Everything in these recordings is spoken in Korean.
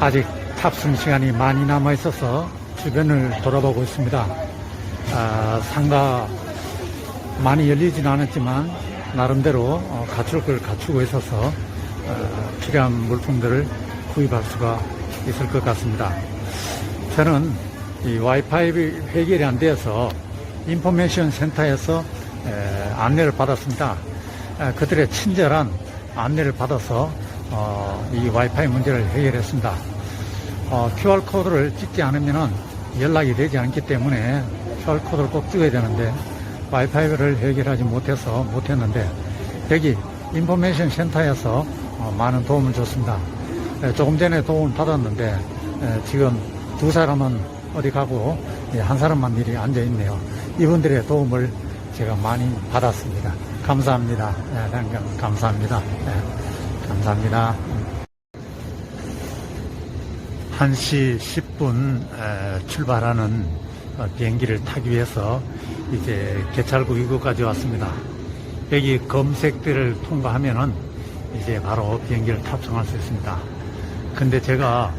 아직 탑승 시간이 많이 남아 있어서 주변을 돌아보고 있습니다. 아, 상가 많이 열리지는 않았지만 나름대로 어, 갖출 걸 갖추고 있어서 어, 필요한 물품들을 구입할 수가 있을 것 같습니다. 저는 이 와이파이 해결이 안 되어서 인포메이션 센터에서 에, 안내를 받았습니다. 에, 그들의 친절한 안내를 받아서 어, 이 와이파이 문제를 해결했습니다. 어, QR코드를 찍지 않으면 연락이 되지 않기 때문에 QR코드를 꼭 찍어야 되는데 와이파이를 해결하지 못해서 못했는데 여기 인포메이션 센터에서 어, 많은 도움을 줬습니다. 에, 조금 전에 도움을 받았는데 에, 지금 두 사람은 어디 가고 예, 한 사람만 미리 앉아 있네요. 이분들의 도움을 제가 많이 받았습니다. 감사합니다. 예, 감- 감사합니다. 예, 감사합니다. 1시 10분 에, 출발하는 어, 비행기를 타기 위해서 이제 개찰구 입구까지 왔습니다. 여기 검색대를 통과하면은 이제 바로 비행기를 탑승할 수 있습니다. 근데 제가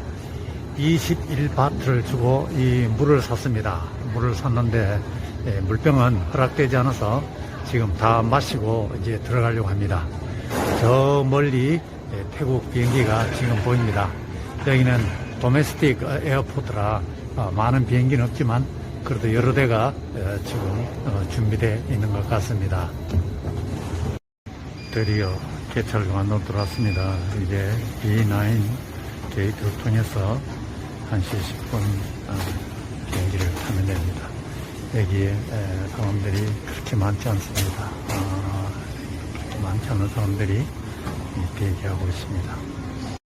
21바트를 주고 이 물을 샀습니다. 물을 샀는데 예, 물병은 허락되지 않아서 지금 다 마시고 이제 들어가려고 합니다. 저 멀리 예, 태국 비행기가 지금 보입니다. 여기는 도메스틱 에어포트라 어, 많은 비행기는 없지만 그래도 여러 대가 어, 지금 어, 준비되어 있는 것 같습니다. 드디어 개찰구 안으로 들어왔습니다. 이제 B9 게이트를 통해서 1시 10분 어, 비행기를 타면 됩니다. 여기에 에, 사람들이 그렇게 많지 않습니다. 많지 않은 사람들이 이 대기하고 있습니다.